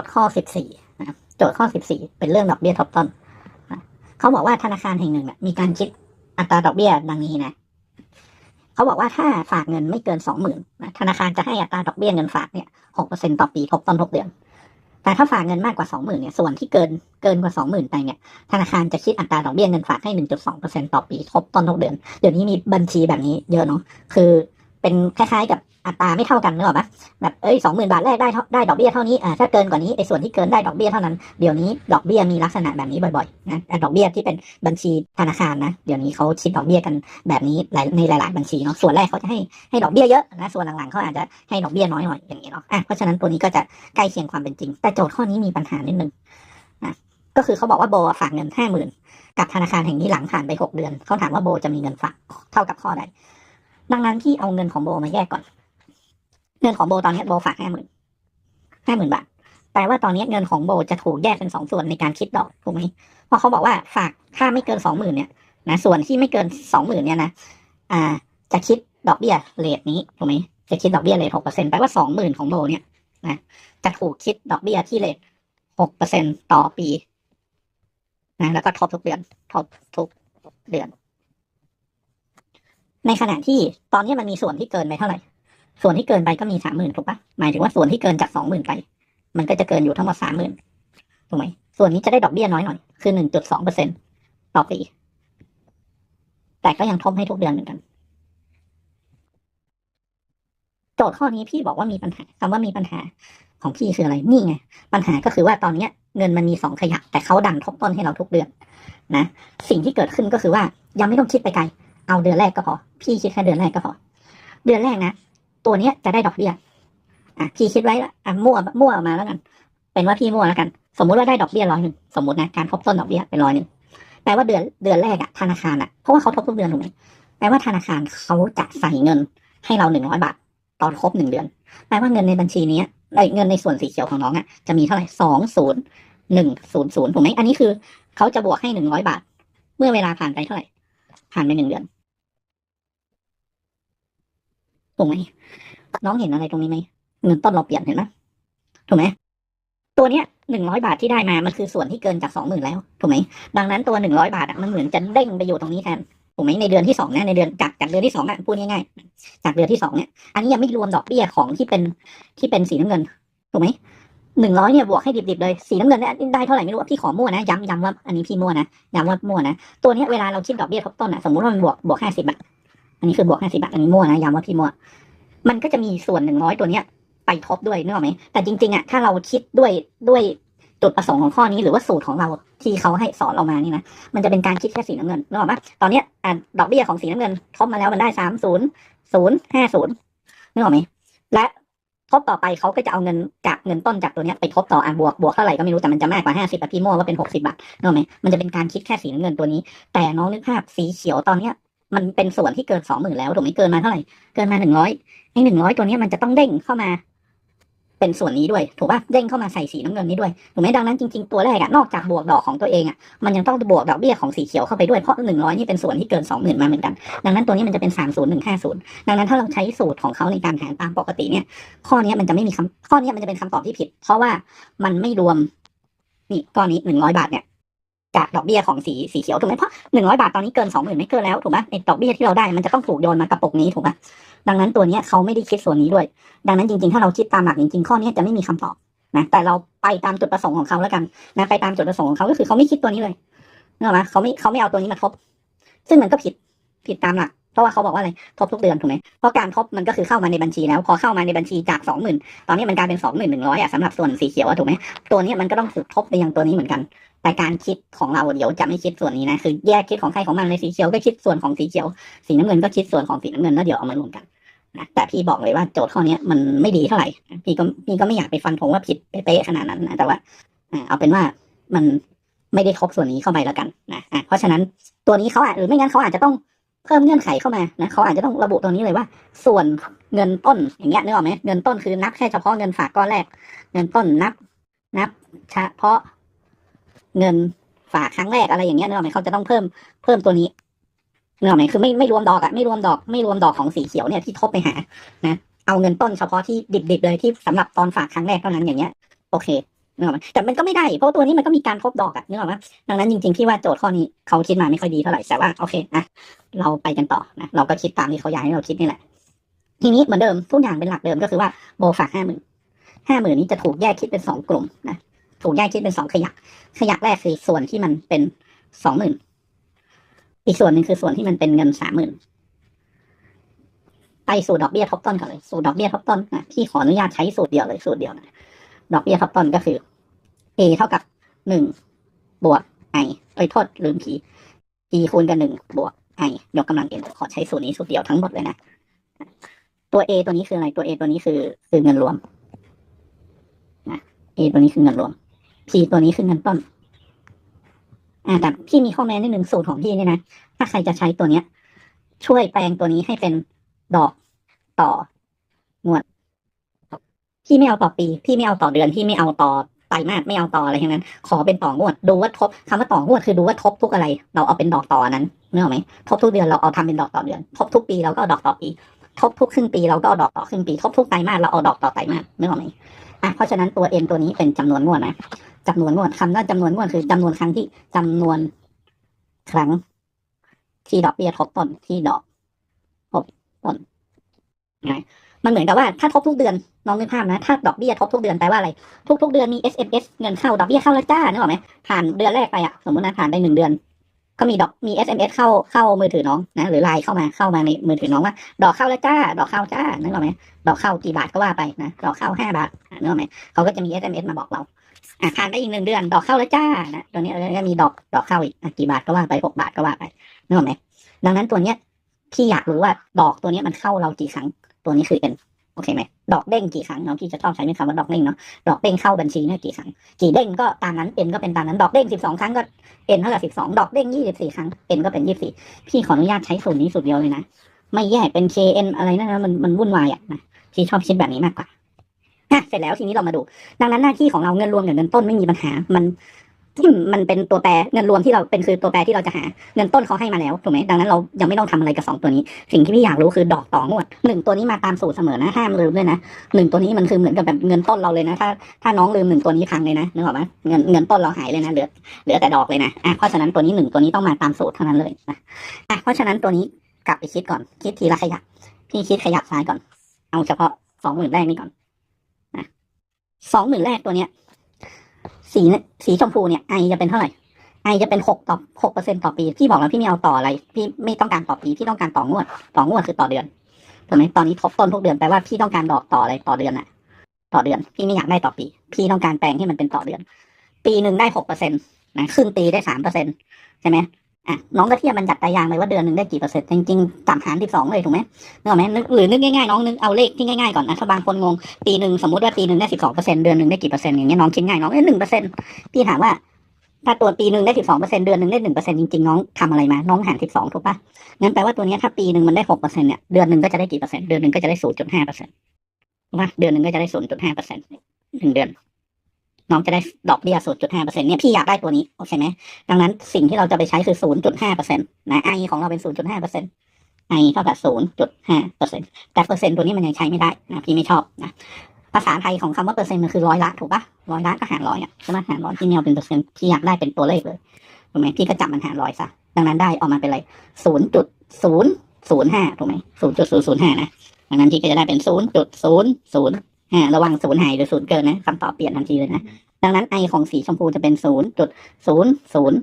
ทย์ข้อ 14นะครับโจทย์ข้อ 14 เป็นเรื่องดอกเบี้ยทบต้นนะเขาบอกว่าธนาคารแห่งหนึ่งเนี่ยมีการคิดอัตราดอกเบี้ยดังนี้นะเขาบอกว่าถ้าฝากเงินไม่เกินสองหมื่นธนาคารจะให้อัตราดอกเบี้ยเงินฝากเนี่ยหกเปอร์เซ็นต่อปีทบต้นทุกเดือน แต่ถ้าฝากเงินมากกว่าสองหมื่นเนี่ยส่วนที่เกินเกินกว่าสองหมื่นไปเนี่ยธนาคารจะคิดอัตราดอกเบี้ยเงินฝากให้1.2%ต่อปีทบต้นทุกเดือน เดี๋ยวนี้มีบัญชีแบบนี้เยอะเนาะคือเป็นคล้ายๆกับ อัตราไม่เท่ากันนึกออกปะแบบเอ้ยสองหมื่นบาทแรกได้ได้ดอกเบี้ยเท่านี้อ่าถ้าเกินกว่านี้ไอ้ส่วนที่เกินได้ดอกเบี้ยเท่านั้นเดี๋ยวนี้ดอกเบี้ยมีลักษณะแบบนี้บ่อยๆนะแต่ดอกเบี้ยที่เป็นบัญชีธนาคารนะเดี๋ยวนี้เขาคิดดอกเบี้ยกันแบบนี้ในหลาย ๆ บัญชีเนาะส่วนแรกเขาจะให้ให้ดอกเบี้ยเยอะนะส่วนหลังๆเขาอาจจะให้ดอกเบี้ยน้อยหน่อยอย่างนี้เนาะอะเพราะฉะนั้นตัวนี้ก็จะใกล้เคียงความเป็นจริง แต่โจทย์ข้อนี้มีปัญหานิดนึงนะก็คือเขาบอกว่าโบฝากเงินห้าหมื่นกับธนาคารแห่งนี้หลังผ่านไปหกเดือนเขาถามว่าโบจะมีเงินฝากเท่ากับข้อใดดังนั้นที่เอาเงินของโบมาแยกก่อน เงินของโบตอนนี้โบฝากห้าหมื่นห้าหมื่นบาทแปลว่าตอนนี้เงินของโบจะถูกแยกเป็นสองส่วนในการคิดดอกถูกไหมเพราะเขาบอกว่าฝากค่าไม่เกินสองหมื่นเนี่ยนะส่วนที่ไม่เกินสองหมื่นเนี่ยนะอ่า จะคิดดอกเบี้ยเลทนี้ถูกไหมจะคิดดอกเบี้ยเลทหกเปอร์เซ็นต์แปลว่าสองหมื่นของโบเนี่ยนะจะถูกคิดดอกเบี้ยที่เลทหกเปอร์เซ็นต์ต่อปีนะแล้วก็ทบทุกเดือนทบทุกเดือน ในขณะที่ตอนนี้มันมีส่วนที่เกินไปเท่าไหร่ ส่วนที่เกินไปก็มีสามหมื่นถูกปะหมายถึงว่าส่วนที่เกินจากสองหมื่นไป มันก็จะเกินอยู่ทั้งหมดสามหมื่นถูกไหมส่วนนี้จะได้ดอกเบี้ยน้อยหน่อย คือหนึ่งจุดสองเปอร์เซ็นตต่อปี แต่ก็ยังทบให้ทุกเดือนเหมือนกัน โจทย์ข้อนี้พี่บอกว่ามีปัญหาคำว่ามีปัญหาของพี่คืออะไร นี่ไง ปัญหาก็คือว่าตอนเนี้ย เงินมันมีสองขยักแต่เขาดันทบต้นให้เราทุกเดือน นะ สิ่งที่เกิดขึ้นก็คือว่ายังไม่ต้องคิดไปไกล เอาเดือนแรกก็พอ พี่คิดแค่เดือนแรกก็พอ เดือนแรกนะ ตัวเนี้ยจะได้ดอกเบี้ยอะพี่คิดไว้ละอะมั่วมั่วออกมาแล้วกัน เป็นว่าพี่มั่วแล้วกัน สมมุติว่าได้ดอกเบี้ยร้อยหนึ่งสมมตินะการทบต้นดอกเบี้ยเป็นร้อยหนึ่งแปลว่าเดือนเดือนแรกอะธนาคารอะเพราะว่าเขาทบทุกเดือนถูกไหมแปลว่าธนาคารเขาจะใส่เงินให้เราหนึ่งร้อยบาทตอนครบหนึ่งเดือน แปลว่าเงินในบัญชีนี้เอ้เงินในส่วนสีเขียวของน้องอะจะมีเท่าไหร่สองศูนย์หนึ่งศูนย์ศูนย์ถูกไหมอันนี้คือเขาจะบวกให้หนึ่งร้อยบาท เมื่อเวลาผ่านไปเท่าไหร่ผ่านไปหนึ่งเดือน ถูกไหมน้องเห็นอะไรตรงนี้ไหมเงินต้นเราเปลี่ยนเห็นไหมถูกไหมตัวเนี้ยหนึ่งร้อยบาทที่ได้มามันคือส่วนที่เกินจากสองหมื่นแล้วถูกไหมดังนั้นตัวหนึ่งร้อยบาทอะมันเหมือนจะเด้งไปอยู่ตรงนี้แทนถูกไหมในเดือนที่สองนะในเดือนจากจากเดือนที่สองอะพูดง่ายๆจากเดือนที่สองเนี่ยอันนี้ยังไม่รวมดอกเบี้ยของที่เป็นที่เป็นสีน้ำเงินถูกไหมหนึ่งร้อยเนี่ยบวกให้ดิบๆเลยสีน้ำเงินเนี่ยได้เท่าไหร่ไม่รู้พี่ขอมั่วนะย้ำย้ำว่าอันนี้พี่มั่วนะย้ำว่ามั่วนะตัวเนี้ยเวลาเราคิดดอกเบี้ยทบต้นอะสมมติว่ามันบวกบวกห้าสิบอะ อันนี้คือบวกห้าสิบอะอันนี้มั่วนะย้ำว่าพี่มั่ว มันก็จะมีส่วนหนึ่งร้อยตัวเนี้ย ไปทบด้วยนึกออกไหมแต่จริงๆอะถ้าเราคิดด้วยด้วยจุดประสงค์ของข้อนี้หรือว่าสูตรของเราที่เขาให้สอนเรามานี่นะมันจะเป็นการคิดแค่สีน้ำเงินนึกออกไหมตอนเนี้ยอะดอกเบี้ยของสีน้ำเงิน ทบมาแล้วมันได้สามศูนย์ศูนย์ห้าศูนย์นึกออกไหมและทบต่อไปเขาก็จะเอาเงินจากเงินต้นจากตัวเนี้ยไปทบต่ออะบวกบวกเท่าไหร่ก็ไม่รู้แต่มันจะมากกว่าห้าสิบอะพี่โม่ว่าเป็นหกสิบาทนึกออกไหมมันจะเป็นการคิดแค่สีน้ำเงินตัวนี้ แต่น้องนึกภาพสีเขียวตอนเนี้ย มันเป็นส่วนที่เกินสองหมื่นแล้วถูกไหมเกินมาเท่าไหร่เกินมาหนึ่งร้อยไอ้หนึ่งร้อยตัวนี้มันจะต้องเด้งเข้ามา เป็นส่วนนี้ด้วย ถูกป่ะเด้งเข้ามาใส่สีน้ำเงินนี้ด้วยถูกไหมดังนั้นจริงๆตัวแรกอะนอกจากบวกดอกของตัวเองอะมันยังต้องบวกดอกเบี้ยของสีเขียวเข้าไปด้วยเพราะหนึ่งร้อยนี่เป็นส่วนที่เกินสองหมื่นมาเหมือนกัน ดังนั้นตัวนี้มันจะเป็นสามศูนย์หนึ่งห้าศูนย์ดังนั้นถ้าเราใช้สูตรของเขาในการหารตามปกติเนี่ย ข้อนี้มันจะไม่มีคำข้อนี้มันจะเป็นคำตอบที่ผิด เพราะว่ามันไม่รวมนี่ก้อนนี้หนึ่งร้อยบาทเนี่ย จากดอกเบี้ยของสีสีเขียวถูกไหมเพราะหนึ่งร้อยบาทตอนนี้เกินสองหมื่นไม่เกินแล้วถูกไหมไอ้ดอกเบี้ยที่เราได้มันจะต้องถูกโยนมากระปุกนี้ถูกไหมดังนั้นตัวนี้เขาไม่ได้คิดส่วนนี้ด้วย ดังนั้นจริงๆ ถ้าเราคิดตามหลักจริงๆ ข้อนี้จะไม่มีคำตอบนะแต่เราไปตามจุดประสงค์ของเขาแล้วกันนะไปตามจุดประสงค์ของเขาก็คือเขาไม่คิดตัวนี้เลยนึกออกไหมเขาไม่เขาไม่เอาตัวนี้มาทบ ซึ่งมันก็ผิดผิดตามหลักเพราะว่าเขาบอกว่าอะไรทบทุกเดือนถูกไหมเพราะการทบมันก็คือเข้ามาในบัญชีแล้ว พอเข้ามาในบัญชีจากสองหมื่นตอนนี้มันกลายเป็นสองหมื่นหนึ่งร้อยอะสำหรับส่วนสีเขียวอะถูกไหมตัวนี้มันก็ต้องถูกทบไปยังตัวนี้เหมือนกัน แต่การคิดของเราเดี๋ยวจะไม่คิดส่วนนี้นะคือแยกคิดของใครของมันเลยสีเขียวก็คิดส่วนของสีเขียว สีน้ำเงินก็คิดส่วนของสีน้ำเงินแล้วเดี๋ยวเอามารวมกันนะแต่พี่บอกเลยว่าโจทย์ข้อนี้มันไม่ดีเท่าไหร่พี่ก็พี่ก็ไม่อยากไปฟันธงว่าผิดเป๊ะขนาดนั้นนะแต่ว่าเอาเป็นว่ามันไม่ได้ทบส่วนนี้เข้าไปแล้วกันนะะเพราะฉะนั้นตัวนี้เขาอาจหรือไม่งั้นเขาอาจจะต้องเพิ่มเงื่อนไขเข้ามานะเขาอาจจะต้องระบุตรงนี้เลยว่า ส่วนเงินต้นอย่างเงี้ยนึกออกไหมเงินต้นคือนับแค่เฉพาะเงินฝากก้อนแรก เงินต้นนับ นับเฉพาะ เงินฝากครั้งแรกอะไรอย่างเงี้ยเนึกออกไหมเขาจะต้องเพิ่มเพิ่มตัวนี้เนึกออกไหมคือไม่ไม่รวมดอกอะไม่รวมดอก ไม่รวมดอกของสีเขียวเนี่ยที่ทบไปหา นะเอาเงินต้นเฉพาะที่ดิบๆเลยที่สำหรับตอนฝากครั้งแรกเท่านั้นอย่างเงี้ย โอเคเนึกออกไหมแต่มันก็ไม่ได้เพราะตัวนี้มันก็มีการทบดอกอะเนึกออกไหมดังนั้นจริงๆพี่ว่าโจทย์ข้อนี้เขาคิดมาไม่ค่อยดีเท่าไหร่แต่ว่าโอเคนะเราไปกันต่อนะเราก็คิดตามที่เขาอยากให้เราคิดนี่แหละ ทีนี้เหมือนเดิมทุกอย่างเป็นหลักเดิมก็คือว่าโบฝากห้าหมื่นห้าหมื่นนี้จะถูกแยกคิดเป็นสองกลุ่มนะ ถูกแยกคิดเป็นสองขยัก ขยักแรกคือส่วนที่มันเป็นสองหมื่นอีกส่วนหนึ่งคือส่วนที่มันเป็นเงินสามหมื่นไปสู่ดอกเบี้ยทบต้นก่อนเลย สู่ดอกเบี้ยทบต้นนะพี่ขออนุญาตใช้สูตรเดียวเลยสูตรเดียวนะดอกเบี้ยทบต้นก็คือ a เท่ากับหนึ่งบวก i เอ้ยโทษลืม p p คูณกับหนึ่งบวก i ยกกำลัง n ขอใช้สูตรนี้สูตรเดียวทั้งหมดเลยนะ ตัว A ตัวนี้คืออะไรตัว A ตัวนี้คือคือเงินรวมนะ A ตัวนี้คือเงินรวม P ตัวนี้คือเงินต้น อ่าแต่พี่มีข้อแม้นิดหนึ่งสูตรของพี่เนี่ยนะ ถ้าใครจะใช้ตัวเนี้ย ช่วยแปลงตัวนี้ให้เป็นดอกต่องวด พี่ไม่เอาต่อปี พี่ไม่เอาต่อเดือน พี่ไม่เอาต่อไตรมาสไม่เอาต่ออะไรทั้งนั้น ขอเป็นต่องวด ดูว่าทบคำว่าต่องวดคือดูว่าทบทุกอะไร เราเอาเป็นดอกต่อนั้นนึกออกไหมทบทุกเดือนเราเอาทำเป็นดอกต่อเดือน ทบทุกปีเราก็เอาดอกต่อปี ทบทุกครึ่งปีเราก็เอาดอกต่อครึ่งปีทบทุกไตรมาสเราเอาดอกต่อไตรมาสนึกออกไหมอะเพราะฉะนั้นตัว n ตัวนี้เป็นจำนวนงวดนะจำนวนงวดคำว่าจำนวนงวดคือจำนวนครั้งที่จำนวนครั้ง ที่ดอกเบี้ยทบต้นที่ดอกทบต้นนะมันเหมือนกับว่าถ้าทบทุกเดือนน้องนึกภาพนะ ถ้าดอกเบี้ยทบทุกเดือนแปลว่าอะไร ทุกๆเดือนมี SMS เงินเข้าดอกเบี้ยเข้าแล้วจ้านึกออกไหมผ่านเดือนแรกไปอะสมมตินะผ่านไปหนึ่งเดือน ก็มีดอกมี SMS เข้าเข้ามือถือน้องนะหรือไลน์เข้ามาเข้ามาในมือถือน้องว่า ดอกเข้าแล้วจ้า ดอกเข้าจ้านึกออกไหมดอกเข้ากี่บาทก็ว่าไปนะดอกเข้าห้าบาทนึกออกไหมเขาก็จะมี SMS มาบอกเราอะผ่านไปอีกหนึ่งเดือน ดอกเข้าแล้วจ้านะตัวนี้ก็มีดอกดอกเข้าอีกกี่บาทก็ว่าไปหกบาทก็ว่าไปนึกออกไหมดังนั้นตัวเนี้ยพี่อยากรู้ว่าดอกตัวนี้มันเข้าเรากี่ครั้ง ตัวนี้คือ n โอเคไหมดอกเด้งกี่ครั้งเนาะพี่จะชอบใช้เป็นคำว่าดอกเด้งเนาะดอกเด้งเข้าบัญชีเนี่ยกี่ครั้งกี่เด้งก็ตามนั้น n ก็เป็นตามนั้นดอกเด้งสิบสองครั้งก็ n เท่ากับสิบสองดอกเด้งยี่สิบสี่ครั้ง n ก็เป็นยี่สิบสี่พี่ขออนุญาตใช้สูตรนี้สูตรเดียวเลยนะไม่แยกเป็น kn อะไรนั่นนะมันมันวุ่นวายอะนะพี่ชอบคิดแบบนี้มากกว่าอะเสร็จแล้วทีนี้เรามาดู ดังนั้นหน้าที่ของเราเงินรวมกับเงินต้นไม่มีปัญหา มัน มันเป็นตัวแปรเงินรวมที่เราเป็นคือตัวแปรที่เราจะหาเงินต้นเขาให้มาแล้วถูกไหมดังนั้นเรายังไม่ต้องทำอะไรกับสองตัวนี้ สิ่งที่พี่อยากรู้คือดอกต่องวดหนึ่งตัวนี้มาตามสูตรเสมอนะห้ามลืมด้วยนะหนึ่งตัวนี้มันคือเหมือนกับแบบเงินต้นเราเลยนะ ถ้าถ้าน้องลืมหนึ่งตัวนี้พังเลยนะนึกออกไหมเงินเงินต้นเราหายเลยนะเหลือเหลือแต่ดอกเลยนะอะเพราะฉะนั้นตัวนี้หนึ่งตัวนี้ต้องมาตามสูตรเท่านั้นเลยนะอะเพราะฉะนั้นตัวนี้กลับไปคิดก่อน คิดทีละขยักพี่คิดขยักซ้ายก่อน เอาเฉพาะสองหมื่นแรกนี่ก่อนนะสองหมื่นแรกตัวเนี้ย สีเนี่ยสีชมพูเนี่ยไอจะเป็นเท่าไหร่ไอจะเป็นหกต่อหกเปอร์เซ็นต่อปี พี่บอกแล้วพี่ไม่เอาต่ออะไร พี่ไม่ต้องการต่อปี พี่ต้องการต่องวด ต่องวดคือต่อเดือนถูกไหมตอนนี้ทบต้นทุกเดือนแปลว่าพี่ต้องการดอกต่ออะไรต่อเดือนอะต่อเดือน พี่ไม่อยากได้ต่อปี พี่ต้องการแปลงให้มันเป็นต่อเดือน ปีหนึ่งได้หกเปอร์เซ็นต์นะครึ่งปีได้สามเปอร์เซ็นต์ใช่ไหม อะน้องก็เทียบมันจัดตายางเลยว่าเดือนหนึ่งได้กี่เปอร์เซ็นต์จริงๆต่ำหารสิบสองเลยถูกไหมนึกออกไหมนึกหรือนึกง่ายๆน้องนึกเอาเลขที่ง่ายๆก่อนนะถ้าบางคนงงปีหนึ่งสมมติว่าปีหนึ่งได้สิบสองเปอร์เซ็นต์เดือนหนึ่งได้กี่เปอร์เซ็นต์อย่างเงี้ยน้องคิดง่ายน้องเอ้ยหนึ่งเปอร์เซ็นต์พี่ถามว่าถ้าตัวปีหนึ่งได้สิบสองเปอร์เซ็นต์เดือนหนึ่งได้หนึ่งเปอร์เซ็นต์จริงๆน้องทำอะไรมา น้องหารสิบสองถูกปะงั้นแปลว่าตัวนี้ถ้าปีหนึ่งมันได้หกเปอร์เซ็นต์เนี่ยเดือนหนึ่งก็จะได้กี่เปอร์เซ็นต์เดือนหนึ่งก็จะได้ศูนย์จุดห้าเปอร์เซ็นต์ถูกปะเดือนหนึ่งก็จะได้ศูนย์จุดห้าเปอร์เซ็นต์หนึ่งเดือน น้องจะได้ดอกเบี้ยศูนย์จุดห้าเนี่ยพี่อยากได้ตัวนี้โอเคไหมดังนั้นสิ่งที่เราจะไปใช้คือศูนย์จุดห้าเปอร์เซ็นะไอของเราเป็นศูนย์จุดห้าเปอร์เซ็นต์ไอเท่ากับศูนย์จุดห้าเปอร์เซ็นต์แต่เปอร์เซ็นต์ตัวนี้มันยังใช้ไม่ได้นะพี่ไม่ชอบนะภาษาไทยของคำว่าเปอร์เซ็นต์มันคือร้อยละถูกปะร้อยละก็หารร้อยอะใช่ไหมหารร้อยที่ไม่เอาเป็นเปอร์เซ็นต์ที่อยากได้เป็นตัวเลขเลยถูกไหมพี่ก็จับมันหารร้อยซะดังนั้นได้ออกมาเป็นอะไรศูนย์จุดศูนย์ศูนย์ห้าถูกไหมศูนย์จุดศูนย์ศูนย์ห้านะดังนั้นพี่ก็จะได้เป็นศูนย์จุดศูนย์ศูนย์ ห้าระวังศูนย์หายหรือศูนย์เกินนะคำตอบเปลี่ยนทันทีเลยนะ ดังนั้นไอของสีชมพูจะเป็นศูนย์จุดศูนย์ศูนย์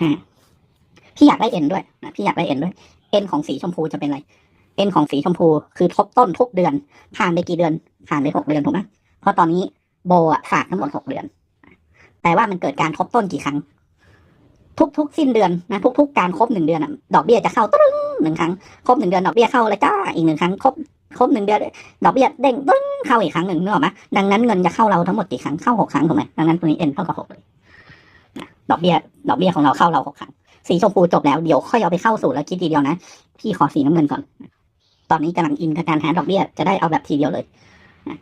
ห้าพี่อยากได้เอ็นด้วยนะพี่อยากได้เอ็นด้วยเอ็นของสีชมพูจะเป็นอะไรเอ็นของสีชมพูคือทบต้นทุกเดือน ผ่านไปกี่เดือน ผ่านไปหกเดือนถูกไหมเพราะตอนนี้โบอะฝากทั้งหมดหกเดือน แต่ว่ามันเกิดการทบต้นกี่ครั้ง ทุกๆ สิ้นเดือนนะทุกๆ การครบหนึ่งเดือนอะดอกเบี้ยจะเข้าตึ้งหนึ่งครั้งครบหนึ่งเดือนดอกเบี้ยเข้าแล้วจ้าอีกหนึ่งครั้งครบ ครบหนึ่งเดือนดอกเบี้ยเด้งตึ้งเข้าอีกครั้งหนึ่งนึกออกไหมดังนั้นเงินจะเข้าเราทั้งหมดกี่ครั้งเข้าหกครั้งถูกไหมดังนั้นตัวนี้เอ็นเท่ากับหกเลยดอกเบี้ยดอกเบี้ยของเราเข้าเราหกครั้งสีชมพูจบแล้วเดี๋ยวค่อยเอาไปเข้าสู่แล้วคิดทีเดียวนะพี่ขอสีน้ำเงินก่อน ตอนนี้กำลังอินกับการหาดอกเบี้ยจะได้เอาแบบทีเดียวเลยนะ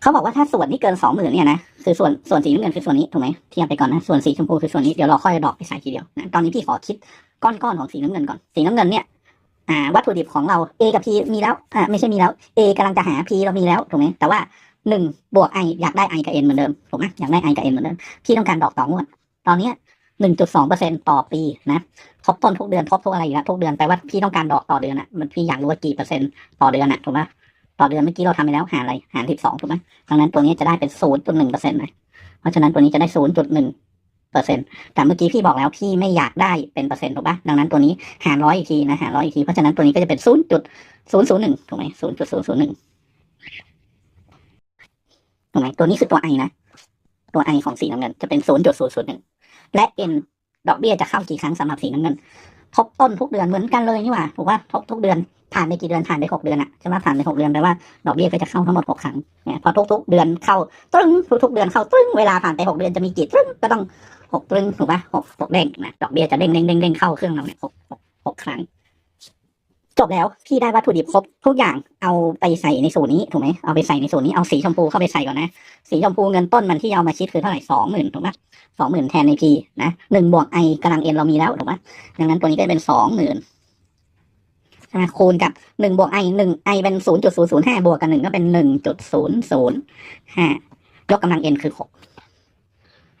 เขาบอกว่าถ้าส่วนที่เกินสองหมื่นเนี่ยนะคือส่วนส่วนสีน้ำเงินคือส่วนนี้ถูกไหมเทียบไปก่อนนะส่วนสีชมพูคือส่วนนี้เดี๋ยวเราค่อยดอกไปใส่ทีเดียวนะตอนนี้พี่ขอคิดก้อนๆของสีน้ำเงินก่อนสีน้ำเงินเนี่ย อ่าวัตถุดิบของเรา A กับ P มีแล้วอ่าไม่ใช่มีแล้ว A กำลังจะหา P เรามีแล้วถูกไหมแต่ว่าหนึ่งบวกไอยากได้ไอกับเอ็นเหมือนเดิมถูกไหมอยากได้ไอกับเอ็นเหมือนเดิมพี่ต้องการดอกต่องวดตอนเนี้ยหนึ่งจุดสองเปอร์เซ็นต่อปีนะทบต้นทุกเดือนทบทุกอะไรอยู่แล้วทุกเดือนแปลว่าพี่ต้องการดอกต่อเดือนอะมันพี่อยากรู้ว่ากี่เปอร์เซ็นต์ต่อเดือนอะถูกไหมต่อเดือนเมื่อกี้เราทำไปแล้วหารอะไรหารสิบสองถูกไหมดังนั้นตัวนี้จะได้เป็นศูนย์จุดหนึ่งเปอร์เซ็นต์เลยเพราะฉะนั้นตัวนี้จะได้ศูนย์จุดหนึ่ง เปอร์เซ็นต์แต่เมื่อกี้พี่บอกแล้วพี่ไม่อยากได้เป็นเปอร์เซ็นต์ถูกปะดังนั้นตัวนี้หารร้อยอีกทีนะหารร้อยอีกที เพราะฉะนั้นตัวนี้ก็จะเป็นศูนย์จุดศูนย์ศูนย์หนึ่งถูกไหมศูนย์จุดศูนย์ศูนย์หนึ่งถูกไหมตัวนี้คือตัวไอนะ ตัวไอของสีน้ำเงินจะเป็นศูนย์จุดศูนย์ศูนย์หนึ่งและเอ็นดอกเบี้ยจะเข้ากี่ครั้งสำหรับสีน้ำเงิน ทบต้นทุกเดือนเหมือนกันเลยนี่หว่าถูกว่าทบทุกเดือนผ่านไปกี่เดือนผ่านไปหกเดือนอะใช่ไหมผ่านไปหกเดือนแปลว่าดอกเบี้ยก็จะเข้าทั้งหมดหกครั้งเนี่ยพอทุกๆเดือนเข้าตรึ้งทุกๆเดือนเข้าตรึ้งเวลาผ่านไปหกเดือนจะมีกี่ตรึ้งก็ต้อง หกตรึ้งถูกปะหกหกเด้งนะดอกเบี้ยจะเด้งเด้งเด้งเด้งเข้าเครื่องเราเนี่ยหกหกหกครั้ง จบแล้วพี่ได้วัตถุดิบครบทุกอย่างเอาไปใส่ในสูตรนี้ถูกไหมเอาไปใส่ในสูตรนี้เอาสีชมพูเข้าไปใส่ก่อนนะ สีชมพูเงินต้นมันที่เอามาคิดคือเท่าไหร่สองหมื่นถูกไหมสองหมื่นแทนในพีนะหนึ่งบวกไอกำลังเอ็นเรามีแล้วถูกไหมดังนั้นตัวนี้ก็จะเป็นสองหมื่นใช่ไหมคูณกับหนึ่งบวกไอหนึ่งไอเป็นศูนย์จุดศูนย์ศูนย์ห้าบวกกับหนึ่งก็เป็นหนึ่งจุดศูนย์ศูนย์ห้ายกกำลังเอ็นคือหก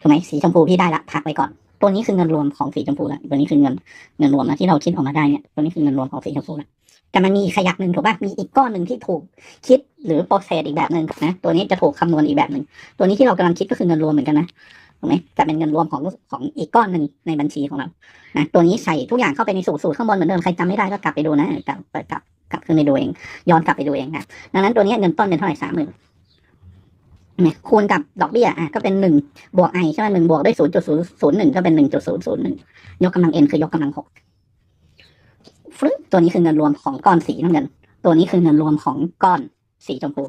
ถูกไหมสีชมพูพี่ได้ละพักไปก่อน ตัวนี้คือเงินรวมของสีชมพูละตัวนี้คือเงินเงินรวมนะที่เราคิดออกมาได้เนี่ยตัวนี้คือเงินรวมของสีชมพูละแต่มันมีขยักหนึ่งถูกป่ะมีอีกก้อนหนึ่งที่ถูกคิดหรือโปรเซสอีกแบบหนึ่งนะตัวนี้จะถูกคำนวณอีกแบบหนึ่งตัวนี้ที่เรากำลังคิดก็คือเงินรวมเหมือนกันนะถูกไหมแต่เป็นเงินรวมของของอีกก้อนหนึ่งในบัญชีของเรานะตัวนี้ใส่ทุกอย่างเข้าไปในสูตรสูตรข้างบนเหมือนเดิมใครจำไม่ได้ก็กลับไปดูนะกลับเปิดกลับกลับขึ้นไปดูเองย้อนกลับไปดูเองนะดังนั้นตัวนี้เงินต้นเป็นเท่าไหร่สามหมื่น คูณกับดอกเบี้ยอะก็เป็นหนึ่งบวกไอใช่ไหมหนึ่งบวกด้วยศูนย์จุดศูนย์ศูนย์หนึ่งก็เป็นหนึ่งจุดศูนย์ศูนย์หนึ่งยกกำลังเอ็นคือยกกำลังหกฟึ๊ตัวนี้คือเงินรวมของก้อนสีน้ำเงิน ตัวนี้คือเงินรวมของก้อนสีชมพู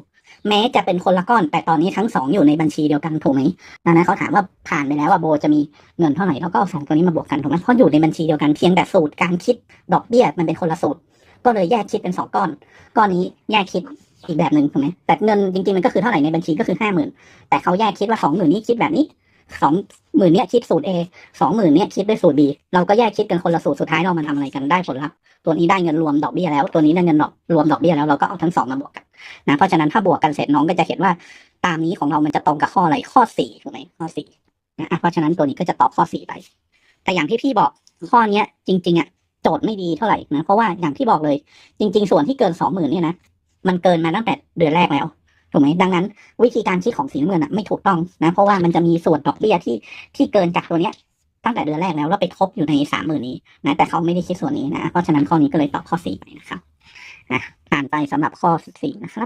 แม้จะเป็นคนละก้อน แต่ตอนนี้ทั้งสองอยู่ในบัญชีเดียวกันถูกไหมดังนั้นเขาถามว่าผ่านไปแล้วว่าโบจะมีเงินเท่าไหร่แล้วก็เอาสองตัวนี้มาบวกกันถูกไหมเพราะอยู่ในบัญชีเดียวกันเพียงแต่สูตรการคิดดอกเบี้ยมันเป็นคนละสูตร ก็เลยแยกคิดเป็นสองก้อน ก้อนนี้แยกคิด อีกแบบหนึ่งถูกไหมแต่เงินจริงๆมันก็คือเท่าไหร่ในบัญชีก็คือห้าหมื่นแต่เขาแยกคิดว่าสองหมื่นนี้คิดแบบนี้สองหมื่นเนี้ยคิดสูตร A สองหมื่นเนี้ยคิดด้วยสูตร B เราก็แยกคิดกันคนละสูตรสุดท้ายเรามาทำอะไรกันได้ผลลัพธ์ตัวนี้ได้เงินรวมดอกเบี้ยแล้วตัวนี้ได้เงินดอกรวมดอกเบี้ยแล้วเราก็เอาทั้งสองมาบวกกันนะเพราะฉะนั้นถ้าบวกกันเสร็จน้องก็จะเห็นว่าตามนี้ของเรามันจะตรงกับข้ออะไรข้อสี่ถูกไหมข้อสี่นะอะเพราะฉะนั้นตัวนี้ก็จะตอบข้อสี่ไปแต่อย่างที่พี่บอกข้อเนี้ยจริง ๆอะโจทย์ไม่ดีเท่าไหร่นะเพราะว่าอย่างที่บอกเลย จริง ๆ ส่วนที่เกินสองหมื่นเนี่ยนะ มันเกินมาตั้งแต่เดือนแรกแล้วถูกไหมดังนั้น วิธีการคิดของสีน้ำเงินอะไม่ถูกต้องนะ เพราะว่ามันจะมีส่วนดอกเบี้ยที่ที่เกินจากตัวเนี้ย ตั้งแต่เดือนแรกแล้วแล้วไปทบอยู่ในสามหมื่นนี้นะแต่เขาไม่ได้คิดส่วนนี้นะเพราะฉะนั้นข้อนี้ก็เลยตอบข้อสี่ไปนะครับอะผ่านไปสำหรับข้อสี่นะครับ